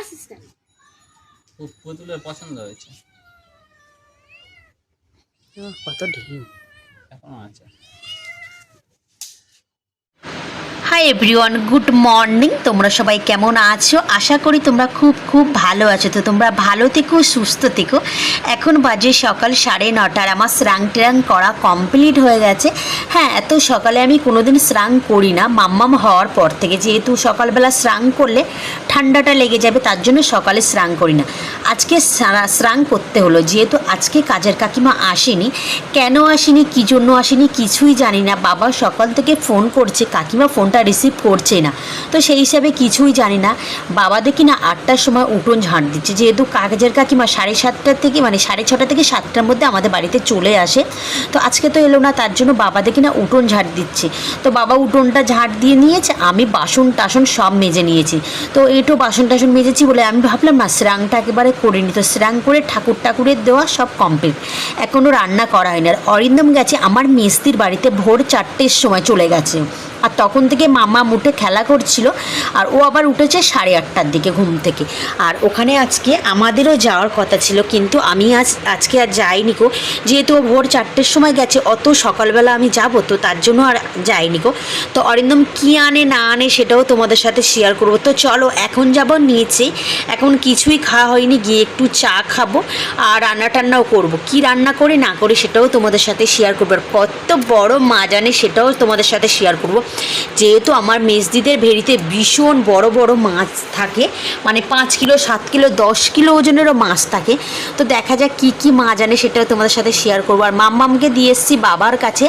আসিস কেন খুব পুতুলের পছন্দ হয়েছে। কত ঢিম এখনও আছে। হাই এভরিওয়ান গুড মর্নিং তোমরা সবাই কেমন আছো? আশা করি তোমরা খুব খুব ভালো আছো। তো তোমরা ভালো থেকো, সুস্থ থেকো। এখন বাজে সকাল সাড়ে নটার। আমার স্নান ট্রাং করা কমপ্লিট হয়ে গেছে। হ্যাঁ এত সকালে আমি কোনোদিন স্নান করি না। মাম্মাম হওয়ার পর থেকে যেহেতু সকালবেলা স্নান করলে ঠান্ডাটা লেগে যাবে, তার জন্য সকালে স্নান করি না। আজকে স্না- স্নান করতে হলো। যেহেতু আজকে কাজের কাকিমা আসেনি। কেন আসেনি, কী জন্য আসেনি, কিছুই জানি না। বাবা সকাল থেকে ফোন করছে। কাকিমা ফোনটা রিসিভ করছে না। তো সেই হিসাবে কিছুই জানি না। বাবা দেখি না আটটার সময় উঠোন ঝাঁট দিচ্ছে। যেহেতু কাগজের কাকিমা সাড়ে সাতটার থেকে মানে সাড়ে ছটা থেকে সাতটার মধ্যে আমাদের বাড়িতে চলে আসে। তো আজকে তো এলো না, তার জন্য বাবা দেখি না উঠোন ঝাঁট দিচ্ছে। তো বাবা উঠোনটা ঝাঁট দিয়ে নিয়েছে, আমি বাসন টাসন সব মেজে নিয়েছি। তো এটো বাসন টাসন মেজেছি বলে আমি ভাবলাম, না, স্রাংটা একেবারে করে নি। তো স্নান করে ঠাকুর ঠাকুরের দেওয়া সব কমপ্লিট এখনও রান্না করা হয়নি। আর অরিন্দম গেছে, আমার মেস্তির বাড়িতে ভোর চারটের সময় চলে গেছে। আর তখন থেকে মামা মুঠে খেলা করছিল আর ও আবার উঠেছে সাড়ে আটটার দিকে ঘুম থেকে। আর ওখানে আজকে আমাদেরও যাওয়ার কথা ছিল, কিন্তু আমি আজ, আজকে আর যাইনি গো। যেহেতু ও ভোর চারটের সময় গেছে, অত সকালবেলা আমি যাব তো তার জন্য আর যাইনি গো। তো অরিন্দম কী আনে না আনে সেটাও তোমাদের সাথে শেয়ার করব। তো চলো, এখন যাব নিচে। এখন কিছুই খাওয়া হয়নি, গিয়ে একটু চা খাব আর রান্না টান্নাও করব। কি রান্না করে না করে সেটাও তোমাদের সাথে শেয়ার করব। আর কত বড় মা জানে সেটাও তোমাদের সাথে শেয়ার করব। যেহেতু আমার মেজদিদের ভেড়িতে ভীষণ বড় বড় মাছ থাকে মানে পাঁচ কিলো, সাত কিলো, দশ কিলো ওজনেরও মাছ থাকে, তো দেখা যাক কি কি মাছ আনে সেটাও তোমাদের সাথে শেয়ার করব। আর মাম্মামকে দিয়ে এসেছি বাবার কাছে,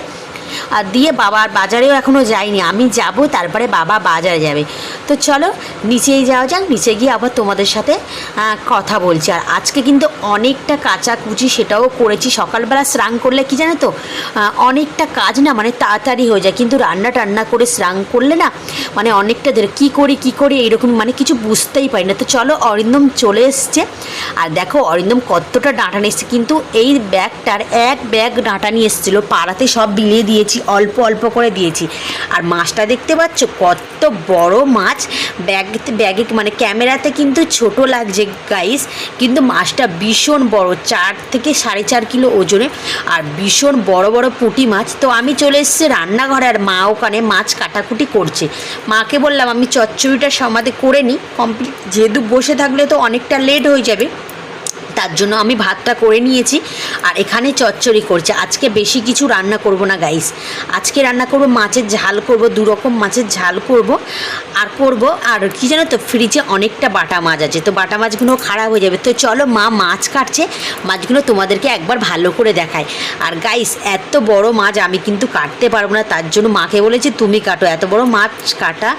আর দিয়ে বাবার বাজারেও এখনও যাইনি, আমি যাব, তারপরে বাবা বাজারে যাবে। তো চলো, নিচেই যাওয়া যাক, নিচে গিয়ে আবার তোমাদের সাথে কথা বলছি। আর আজকে কিন্তু অনেকটা কাঁচা কুচি সেটাও করেছি। সকালবেলা স্নান করলে কি জানো তো অনেকটা কাজ না মানে তাড়াতাড়ি হয়ে যায়। কিন্তু রান্না টান্না করে স্নান করলে না মানে অনেকটা ধরে কী করি কী করি, এইরকম মানে কিছু বুঝতেই পারি না। তো চলো, অরিন্দম চলে এসছে। আর দেখো, অরিন্দম কতটা ডাঁটা নিয়ে কিন্তু এই ব্যাগটার এক ব্যাগ ডাঁটা নিয়ে এসেছিল। পাড়াতে সব বিলিয়ে দিয়েছি, অল্প অল্প করে দিয়েছি। আর মাছটা দেখতে পাচ্ছ, কত বড় মাছ। ব্যাগ, ব্যাগে মানে ক্যামেরাতে কিন্তু ছোট লাগছে গাইস কিন্তু মাছটা ভীষণ বড়, চার থেকে সাড়ে চার কিলো ওজনে আর ভীষণ বড় বড় পুঁটি মাছ। তো আমি চলে এসেছি রান্নাঘরে, আর মা ওখানে মাছ কাটাকুটি করছে। মাকে বললাম, আমি চচ্চড়িটা সমাধে করে নিই, কমপ্লিট। যেহেতু বসে থাকলে তো অনেকটা লেট হয়ে যাবে। তার জন্য আমি ভাতটা করে নিয়েছি আর এখানে চচ্চড়ি করছে। আজকে বেশি কিছু রান্না করব না গাইস আজকে রান্না করব মাছের ঝাল করব দু রকম মাছের ঝাল করব। আর করব, আর কি জানো তো ফ্রিজে অনেকটা বাটা মাছ আছে। তো বাটা মাছগুলো খারাপ হয়ে যাবে। তো চলো মা মাছ কাটছে। মাছগুলো তোমাদেরকে একবার ভালো করে দেখায় আর গাইস এত বড় মাছ আমি কিন্তু কাটতে পারব না। তার জন্য মাকে বলেছি, তুমি কাটো। এত বড় মাছ কাটা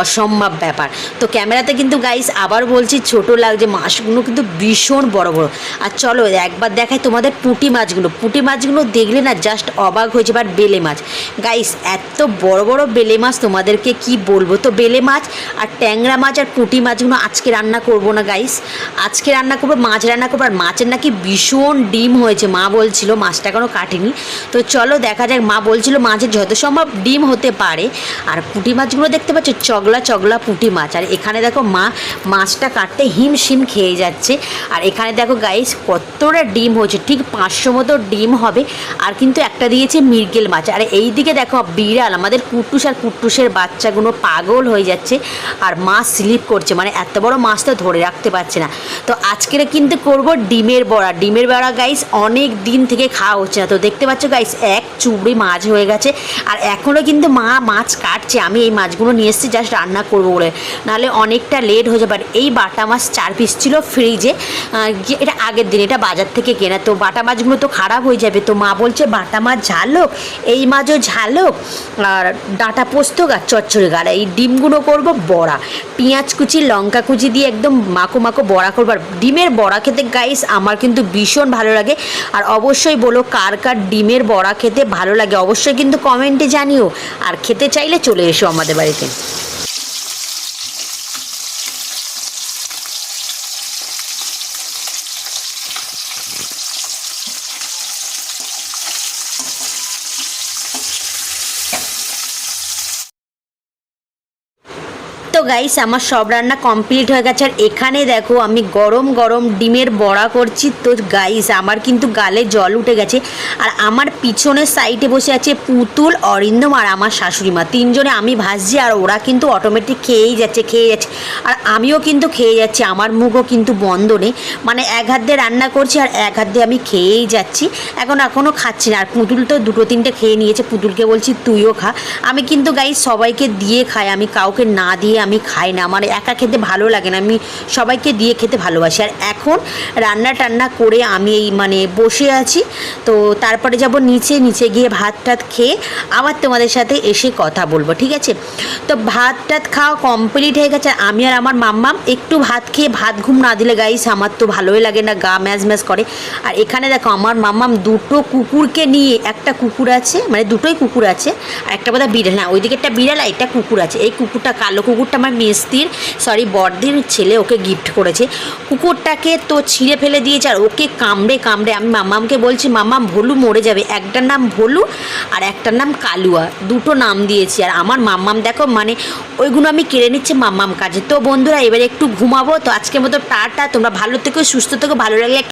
অসম্ভব ব্যাপার। তো ক্যামেরাতে কিন্তু গাইস আবার বলছি, ছোট লাগছে। মাছগুলো কিন্তু ভীষণ বড় বড়। আর চলো, একবার দেখাই তোমাদের পুঁটি মাছগুলো। পুঁটি মাছগুলো দেখলে না জাস্ট অবাক হয়েছে বাট বেলে মাছ। গাইস এত বড় বড় বেলে মাছ তোমাদেরকে কি বলব? তো বেলে মাছ আর ট্যাংরা মাছ আর পুঁটি মাছগুলো আজকে রান্না করব না গাইস আজকে রান্না করব, মাছ রান্না করব, আর মাছের নাকি ভীষণ ডিম হয়েছে। মা বলছিল, মাছটা এখনও কাটেনি। তো চলো, দেখা যাক, মা বলছিল মাছের যত সম্ভব ডিম হতে পারে। আর পুঁটি মাছগুলো দেখতে পাচ্ছ, চগলা চগলা পুঁটি মাছ। আর এখানে দেখো মা, মাছটা কাটতে হিম শিম খেয়ে যাচ্ছে। আর এখানে দেখো গাইস কতটা ডিম হয়েছে? ঠিক পাঁচশো মতো ডিম হবে। আর কিন্তু একটা দিয়েছে মিরগেল মাছ। আর এই দিকে দেখো, বিড়াল, আমাদের কুট্টুস আর কুট্টুসের বাচ্চাগুলো পাগল হয়ে যাচ্ছে আর মাছ স্লিপ করছে। মানে এত বড় মাছটা ধরে রাখতে পারছে না। তো আজকের কিন্তু করব ডিমের বড়া। ডিমের বড়া গাইস অনেক দিন থেকে খাওয়া হচ্ছে না। তো দেখতে পাচ্ছ গাইস এক চুবড়ি মাছ হয়ে গেছে। আর এখনও কিন্তু মা মাছ কাটছে। আমি এই মাছগুলো নিয়ে এসেছি জাস্ট রান্না করব বলে। নাহলে অনেকটা লেট হয়ে যাবে। আর এই বাটা মাছ চার পিস ছিল ফ্রিজে এটা আগের দিন এটা বাজার থেকে কেনা। তো বাটা মাছগুলো তো খারাপ হয়ে যাবে। তো মা বলছে, বাটা মাছ ঝালো এই মাছও ঝালো আর ডাঁটা পোস্ত আর চচ্চড়ি গাড়া এই ডিমগুলো করব বড়া। পেঁয়াজ কুচি, লঙ্কা কুচি দিয়ে একদম মাখো মাখো বড়া করব। আর ডিমের বড়া খেতে গাইস আমার কিন্তু ভীষণ ভালো লাগে। আর অবশ্যই বলো, কার কার ডিমের বড়া খেতে ভালো লাগে, অবশ্যই কিন্তু কমেন্টে জানিও। আর খেতে চাইলে চলে এসো আমাদের বাড়িতে। গাইস আমার সব রান্না কমপ্লিট হয়ে গেছে। আর এখানে দেখো, আমি গরম গরম ডিমের বড়া করছি। তো গাইস আমার কিন্তু গালে জল উঠে গেছে। আর আমার পিছনের সাইডে বসে আছে পুতুল অরিন্দম আর আমার শাশুড়ি মা। তিনজনে আমি ভাসছি আর ওরা কিন্তু অটোমেটিক খেয়েই যাচ্ছে, খেয়ে যাচ্ছে। আর আমিও কিন্তু খেয়ে যাচ্ছি, আমার মুখও কিন্তু বন্ধ নেই। মানে এক হাত দিয়ে রান্না করছি আর এক হাত দিয়ে আমি খেয়েই যাচ্ছি। এখন এখনও খাচ্ছি না। আর পুতুল তো দুটো তিনটে খেয়ে নিয়েছে। পুতুলকে বলছি তুইও খা। আমি কিন্তু গাইস সবাইকে দিয়ে খাই। আমি কাউকে না দিয়ে আমি খাই না। আমার একা খেতে ভালো লাগে না। আমি সবাইকে দিয়ে খেতে ভালোবাসি। আর এখন রান্না টান্না করে আমি এই মানে বসে আছি। তো তারপরে যাব নিচে। নিচে গিয়ে ভাত টাত খেয়ে আবার তোমাদের সাথে এসে কথা বলব, ঠিক আছে? তো ভাত টাত খাওয়া কমপ্লিট হয়ে গেছে। আমি আর আমার মাম্মাম একটু ভাত খেয়ে ভাত ঘুম না দিলে গাইস আমার তো ভালোই লাগে না, গা ম্যাজ ম্যাজ করে। আর এখানে দেখো আমার মাম্মাম দুটো কুকুরকে নিয়ে একটা কুকুর আছে মানে দুটোই কুকুর আছে। আর একটা বোধহয় বিড়াল না ওইদিকে একটা বিড়াল একটা কুকুর আছে। এই কুকুরটা কালো কুকুরটা আমার মেস্তির সরি বড়দির ছেলে ওকে গিফট করেছে। কুকুরটাকে তো ছিঁড়ে ফেলে দিয়েছে আর ওকে কামড়ে কামড়ে আমি মামামকে বলছি মাম্মাম ভোলু মরে যাবে। একটার নাম ভোলু আর একটার নাম কালুয়া, দুটো নাম দিয়েছি। আর আমার মাম্মাম দেখো মানে ওইগুলো আমি কেড়ে নিচ্ছি মাম্মাম কাজে। তো বন্ধুরা, এবারে একটু ঘুমাবো। তো আজকের মতো টাটা, তোমরা ভালো থেকো, সুস্থ থেকো, ভালো লাগলে